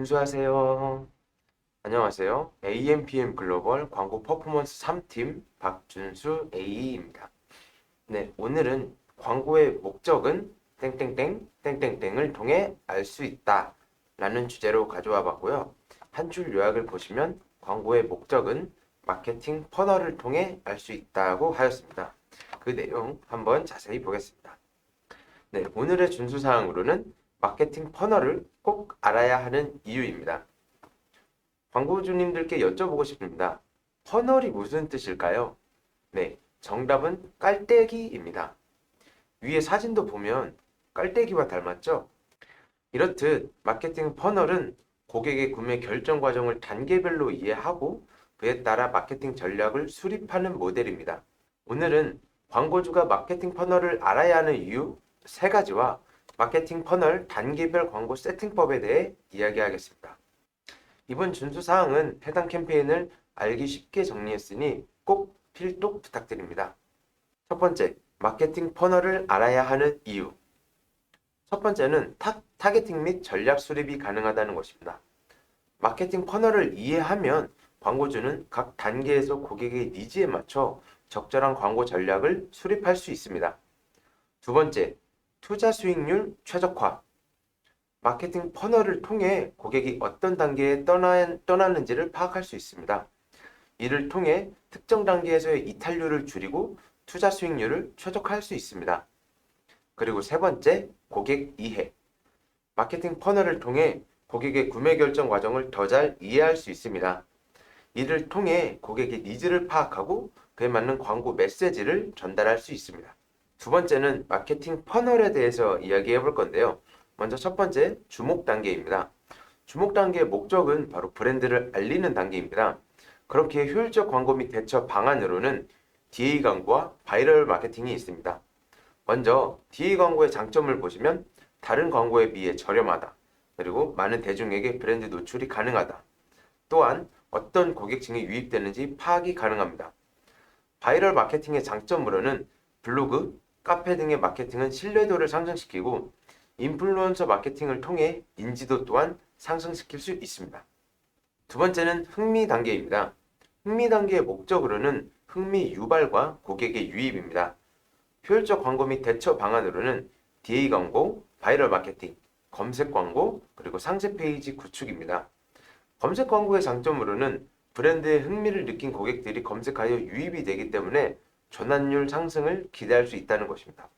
준수하세요. 안녕하세요. AMPM 글로벌 광고 퍼포먼스 3팀 박준수 A입니다. 네, 오늘은 광고의 목적은 땡땡땡 땡땡땡을 통해 알 수 있다 라는 주제로 가져와 봤고요. 한 줄 요약을 보시면 광고의 목적은 마케팅 퍼널을 통해 알 수 있다고 하였습니다. 그 내용 한번 자세히 보겠습니다. 네, 오늘의 준수 사항으로는 마케팅 퍼널을 꼭 알아야 하는 이유입니다. 광고주님들께 여쭤보고 싶습니다. 퍼널이 무슨 뜻일까요? 네, 정답은 깔때기입니다. 위에 사진도 보면 깔때기와 닮았죠? 이렇듯 마케팅 퍼널은 고객의 구매 결정 과정을 단계별로 이해하고 그에 따라 마케팅 전략을 수립하는 모델입니다. 오늘은 광고주가 마케팅 퍼널을 알아야 하는 이유 세 가지와 마케팅 퍼널 단계별 광고 세팅법에 대해 이야기하겠습니다. 이번 준수 사항은 해당 캠페인을 알기 쉽게 정리했으니 꼭 필독 부탁드립니다. 첫 번째, 마케팅 퍼널을 알아야 하는 이유. 첫 번째는 타, 타겟팅 및 전략 수립이 가능하다는 것입니다. 마케팅 퍼널을 이해하면 광고주는 각 단계에서 고객의 니즈에 맞춰 적절한 광고 전략을 수립할 수 있습니다. 두 번째, 투자 수익률 최적화. 마케팅 퍼널을 통해 고객이 어떤 단계에 떠나, 떠나는지를 파악할 수 있습니다. 이를 통해 특정 단계에서의 이탈률을 줄이고 투자 수익률을 최적화할 수 있습니다. 그리고 세 번째, 고객 이해. 마케팅 퍼널을 통해 고객의 구매 결정 과정을 더 잘 이해할 수 있습니다. 이를 통해 고객의 니즈를 파악하고 그에 맞는 광고 메시지를 전달할 수 있습니다. 두 번째는 마케팅 퍼널에 대해서 이야기해 볼 건데요. 먼저 첫 번째, 주목 단계입니다. 주목 단계의 목적은 바로 브랜드를 알리는 단계입니다. 그렇게 효율적 광고 및 대처 방안으로는 DA 광고와 바이럴 마케팅이 있습니다. 먼저 DA 광고의 장점을 보시면 다른 광고에 비해 저렴하다. 그리고 많은 대중에게 브랜드 노출이 가능하다. 또한 어떤 고객층이 유입되는지 파악이 가능합니다. 바이럴 마케팅의 장점으로는 블로그, 카페 등의 마케팅은 신뢰도를 상승시키고 인플루언서 마케팅을 통해 인지도 또한 상승시킬 수 있습니다. 두 번째는 흥미 단계입니다. 흥미 단계의 목적으로는 흥미 유발과 고객의 유입입니다. 효율적 광고 및 대처 방안으로는 DA 광고, 바이럴 마케팅, 검색 광고, 그리고 상세 페이지 구축입니다. 검색 광고의 장점으로는 브랜드의 흥미를 느낀 고객들이 검색하여 유입이 되기 때문에 전환율 상승을 기대할 수 있다는 것입니다.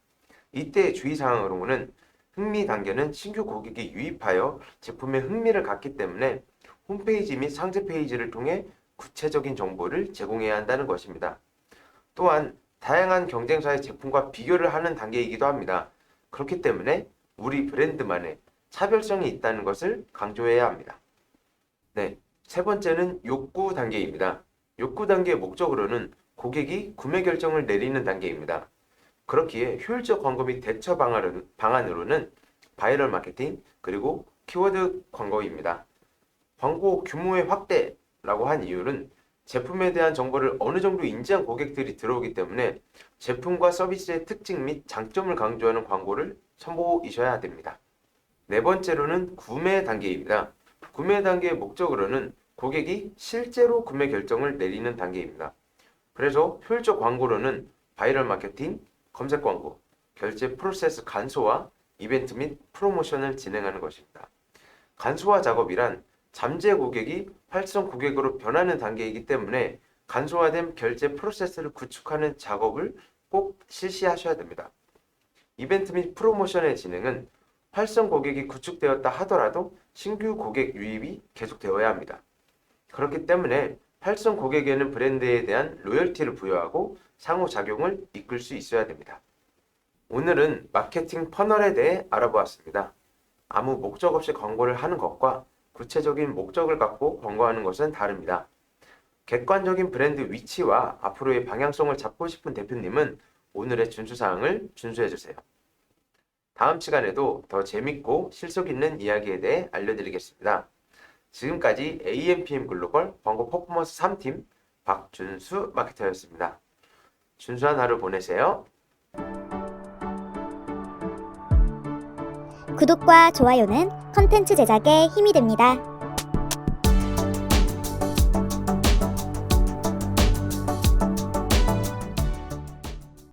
이때 주의사항으로는 흥미 단계는 신규 고객이 유입하여 제품에 흥미를 갖기 때문에 홈페이지 및 상세 페이지를 통해 구체적인 정보를 제공해야 한다는 것입니다. 또한 다양한 경쟁사의 제품과 비교를 하는 단계이기도 합니다. 그렇기 때문에 우리 브랜드만의 차별성이 있다는 것을 강조해야 합니다. 네, 세 번째는 욕구 단계입니다. 욕구 단계의 목적으로는 고객이 구매 결정을 내리는 단계입니다. 그렇기에 효율적 광고 및 대처 방안으로는, 바이럴 마케팅 그리고 키워드 광고입니다. 광고 규모의 확대라고 한 이유는 제품에 대한 정보를 어느 정도 인지한 고객들이 들어오기 때문에 제품과 서비스의 특징 및 장점을 강조하는 광고를 선보이셔야 됩니다. 네 번째로는 구매 단계입니다. 구매 단계의 목적으로는 고객이 실제로 구매 결정을 내리는 단계입니다. 그래서 효율적 광고로는 바이럴 마케팅, 검색 광고, 결제 프로세스 간소화, 이벤트 및 프로모션을 진행하는 것입니다. 간소화 작업이란 잠재 고객이 활성 고객으로 변하는 단계이기 때문에 간소화된 결제 프로세스를 구축하는 작업을 꼭 실시하셔야 됩니다. 이벤트 및 프로모션의 진행은 활성 고객이 구축되었다 하더라도 신규 고객 유입이 계속되어야 합니다. 그렇기 때문에 활성 고객에는 브랜드에 대한 로열티를 부여하고 상호작용을 이끌 수 있어야 됩니다. 오늘은 마케팅 퍼널에 대해 알아보았습니다. 아무 목적 없이 광고를 하는 것과 구체적인 목적을 갖고 광고하는 것은 다릅니다. 객관적인 브랜드 위치와 앞으로의 방향성을 잡고 싶은 대표님은 오늘의 준수사항을 준수해주세요. 다음 시간에도 더 재밌고 실속 있는 이야기에 대해 알려드리겠습니다. 지금까지 AMPM 글로벌 광고 퍼포먼스 3팀 박준수 마케터였습니다. 준수한 하루 보내세요. 구독과 좋아요는 컨텐츠 제작에 힘이 됩니다.